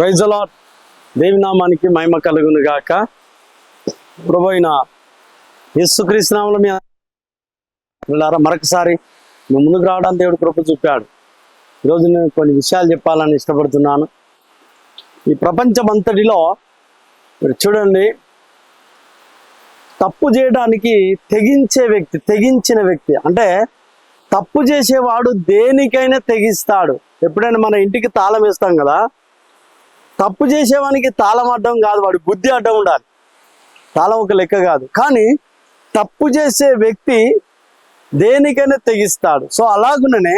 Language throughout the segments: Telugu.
ప్రైజలా దేవినామానికి మహిమ కలుగును గాక. ప్రభు అయిన యేసుక్రీస్తునామంలో మీ మరొకసారి మీ ముందుకు రావడానికి దేవుడు కృప చూపాడు. ఈరోజు నేను కొన్ని విషయాలు చెప్పాలని ఇష్టపడుతున్నాను. ఈ ప్రపంచమంతటిలో మీరు చూడండి తప్పు చేయడానికి తెగించే వ్యక్తి తెగించిన వ్యక్తి. అంటే తప్పు చేసేవాడు దేనికైనా తెగిస్తాడు. ఎప్పుడైనా మన ఇంటికి తాళం వేస్తాం కదా తప్పు చేసేవానికి తాళం అడ్డం కాదు వాడి బుద్ధి అడ్డం ఉండాలి. తాళం ఒక లెక్క కాదు. కానీ తప్పు చేసే వ్యక్తి దేనికైనా తెగిస్తాడు. సో అలాగుననే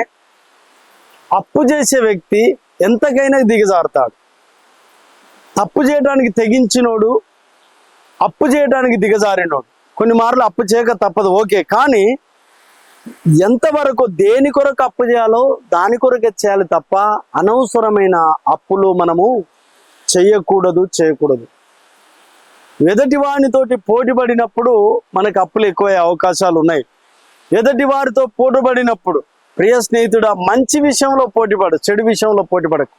అప్పు చేసే వ్యక్తి ఎంతకైనా దిగజారుతాడు. తప్పు చేయడానికి తెగించినోడు అప్పు చేయడానికి దిగజారినోడు. కొన్ని మార్లు అప్పు చేయక తప్పదు ఓకే. కానీ ఎంతవరకు దేని కొరకు అప్పు చేయాలో దాని కొరకే చేయాలి తప్ప అనవసరమైన అప్పులు మనము చేయకూడదు చేయకూడదు. ఎదటి వానితోటి పోటీపడినప్పుడు మనకు అప్పులు ఎక్కువయ్యే అవకాశాలు ఉన్నాయి. ఎదటి వారితో పోటీపడినప్పుడు ప్రియ స్నేహితుడా మంచి విషయంలో పోటీపడు చెడు విషయంలో పోటీపడకు.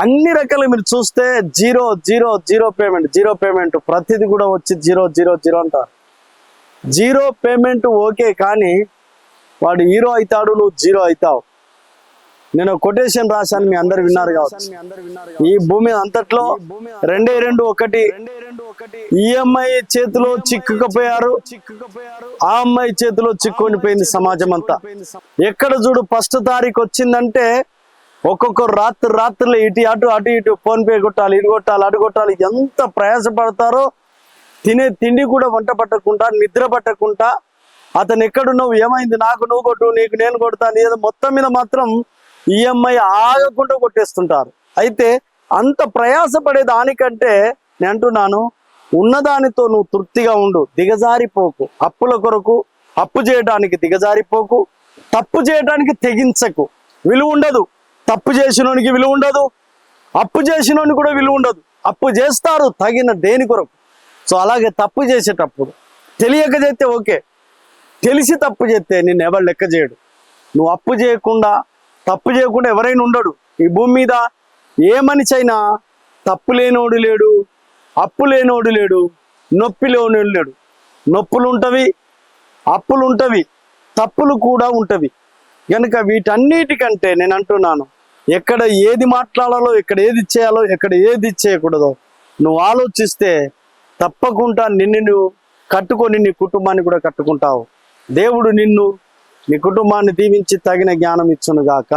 అన్ని రకాలు మీరు చూస్తే zero zero zero payment zero payment ప్రతిది కూడా వచ్చి జీరో జీరో జీరో అంటారు. జీరో పేమెంట్ ఓకే కానీ వాడు హీరో అవుతాడు నువ్వు జీరో అవుతావు. నేను కొటేషన్ రాశాను మీ అందరు విన్నారు కావచ్చు. ఈ భూమి అంతట్లో రెండే రెండు ఒకటి. ఈఎంఐ చేతిలో చిక్కుకపోయారు. ఆ అమ్మాయి చేతిలో చిక్కుకొనిపోయింది సమాజం అంతా ఎక్కడ చూడు ఫస్ట్ తారీఖు వచ్చిందంటే ఒక్కొక్క రాత్రి రాత్రిలో ఇటు అటు అటు ఇటు ఫోన్ పే కొట్టాలి ఇటు కొట్టాలి అటు కొట్టాలి. ఎంత ప్రయాసపడతారో తినే తిండి కూడా వంట పట్టకుండా నిద్ర పట్టకుండా అతను ఎక్కడున్నావు ఏమైంది? నాకు నువ్వు కొట్టు నీకు నేను కొడతాను ఏదో మొత్తం మీద మాత్రం ఈఎంఐ ఆగకుండా కొట్టేస్తుంటారు. అయితే అంత ప్రయాసపడే దానికంటే నేను అంటున్నాను ఉన్నదానితో నువ్వు తృప్తిగా ఉండు దిగజారిపోకు. అప్పుల కొరకు అప్పు చేయడానికి దిగజారిపోకు తప్పు చేయడానికి తెగించకు. విలువ ఉండదు. తప్పు చేసినోనికి విలువ ఉండదు. అప్పు చేసినోని కూడా విలువ ఉండదు. అప్పు చేస్తారు తగిన దేని కొరకు? సో అలాగే తప్పు చేసేటప్పుడు తెలియక చేస్తే ఓకే. తెలిసి తప్పు చేస్తే నేను ఎవరు లెక్క చేయడు. నువ్వు అప్పు చేయకుండా తప్పు చేయకుండా ఎవరైనా ఉండడు. ఈ భూమి మీద ఏ మనిషి అయినా తప్పు లేనోడు లేడు అప్పు లేనోడు లేడు నొప్పి లేనోడు లేడు. నొప్పులు ఉంటవి అప్పులు ఉంటవి తప్పులు కూడా ఉంటవి. కనుక వీటన్నిటికంటే నేను అంటున్నాను ఎక్కడ ఏది మాట్లాడాలో ఎక్కడ ఏది చేయాలో ఎక్కడ ఏది చేయకూడదో నువ్వు ఆలోచిస్తే తప్పకుండా నిన్ను నువ్వు కట్టుకొని నీ కుటుంబాన్ని కూడా కట్టుకుంటావు. దేవుడు నిన్ను మీ కుటుంబాన్ని దీవించి తగిన జ్ఞానం ఇచ్చునుగాక.